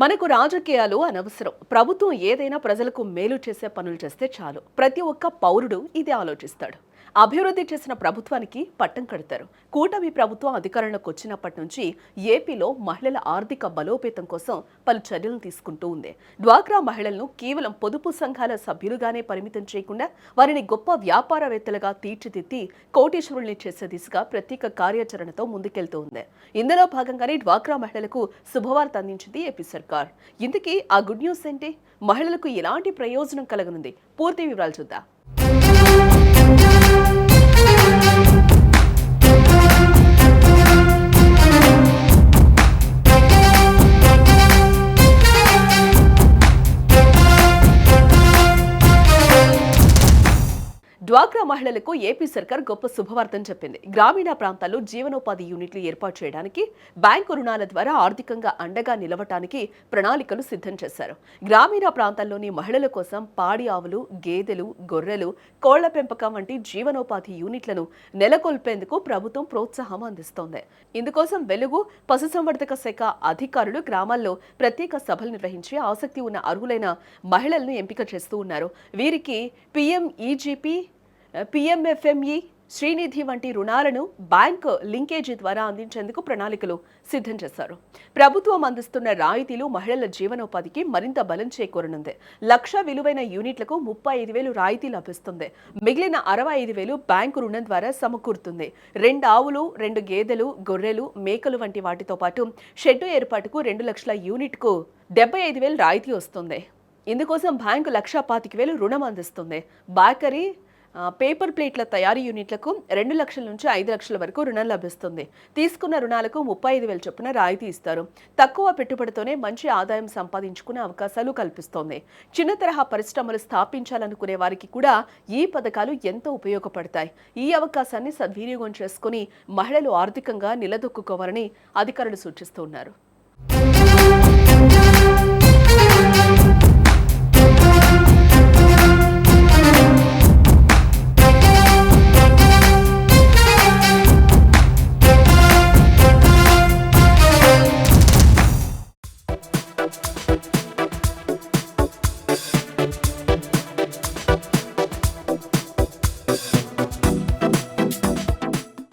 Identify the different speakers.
Speaker 1: మనకు రాజకీయాలు అనవసరం. ప్రభుత్వం ఏదైనా ప్రజలకు మేలు చేసే పనులు చేస్తే చాలు. ప్రతి ఒక్క పౌరుడు ఇది ఆలోచిస్తాడు. అభివృద్ధి చేసిన ప్రభుత్వానికి పట్టం కడతారు. కూటమి ప్రభుత్వం అధికారంలోకి వచ్చినప్పటి నుంచి ఏపీలో మహిళల ఆర్థిక బలోపేతం కోసం పలు చర్యలను తీసుకుంటూ ఉంది. డ్వాక్రా మహిళలను కేవలం పొదుపు సంఘాల సభ్యులుగానే పరిమితం చేయకుండా వారిని గొప్ప వ్యాపారవేత్తలుగా తీర్చిదిద్ది కోటీశ్వరుల్ని చేసే దిశగా ప్రత్యేక కార్యాచరణతో ముందుకెళ్తూ ఉంది. ఇందులో భాగంగానే డ్వాక్రా మహిళలకు శుభవార్త అందించింది ఏపీ సర్కార్. ఇందుకే ఆ గుడ్ న్యూస్ ఏంటి? మహిళలకు ఎలాంటి ప్రయోజనం కలగనుంది? పూర్తి వివరాలు చూద్దాం. డ్వాక్రా మహిళలకు ఏపీ సర్కార్ గొప్ప శుభవార్తను చెప్పింది. గ్రామీణ ప్రాంతాల్లో జీవనోపాధి యూనిట్లు ఏర్పాటు చేయడానికి బ్యాంకు రుణాల ద్వారా ఆర్థికంగా అండగా నిలవటానికి ప్రణాళికలు సిద్ధం చేశారు. గ్రామీణ ప్రాంతాల్లోని మహిళల కోసం పాడి ఆవులు గేదెలు గొర్రెలు కోళ్ళ పెంపకం వంటి జీవనోపాధి యూనిట్లను నెలకొల్పేందుకు ప్రభుత్వం ప్రోత్సాహం అందిస్తోంది. ఇందుకోసం వెలుగు పశుసంవర్ధక శాఖ అధికారులు గ్రామాల్లో ప్రత్యేక సభలు నిర్వహించి ఆసక్తి ఉన్న అర్హులైన మహిళలను ఎంపిక చేస్తూ ఉన్నారు. వీరికి పిఎం ఈజీపీ పిఎంఎఫ్ఎంఈ శ్రీనిధి వంటి రుణాలను బ్యాంక్ లింకేజీ ద్వారా అందించేందుకు ప్రణాళికలు సిద్ధం చేశారు. ప్రభుత్వం అందిస్తున్న రాయితీలు మహిళల జీవనోపాధికి మరింత బలం చేకూరనుంది. లక్ష విలువైన యూనిట్లకు ముప్పై ఐదు వేలు రాయితీ లభిస్తుంది మిగిలిన అరవై ఐదు వేలు బ్యాంకు రుణం ద్వారా సమకూరుతుంది. రెండు ఆవులు రెండు గేదెలు గొర్రెలు మేకలు వంటి వాటితో పాటు షెడ్డు ఏర్పాటుకు రెండు లక్షల యూనిట్కు డెబ్బై ఐదు వేలు రాయితీ వస్తుంది. ఇందుకోసం బ్యాంకు లక్ష పాతిక వేలు రుణం అందిస్తుంది. బాకరీ పేపర్ ప్లేట్ల తయారీ యూనిట్లకు రెండు లక్షల నుంచి ఐదు లక్షల వరకు రుణం లభిస్తుంది. తీసుకున్న రుణాలకు ముప్పై ఐదు వేల చొప్పున రాయితీ ఇస్తారు. తక్కువ పెట్టుబడితోనే మంచి ఆదాయం సంపాదించుకునే అవకాశాలు కల్పిస్తోంది. చిన్న తరహా పరిశ్రమలు స్థాపించాలనుకునే వారికి కూడా ఈ పథకాలు ఎంతో ఉపయోగపడతాయి. ఈ అవకాశాన్ని సద్వినియోగం చేసుకుని మహిళలు ఆర్థికంగా నిలదొక్కుకోవాలని అధికారులు సూచిస్తున్నారు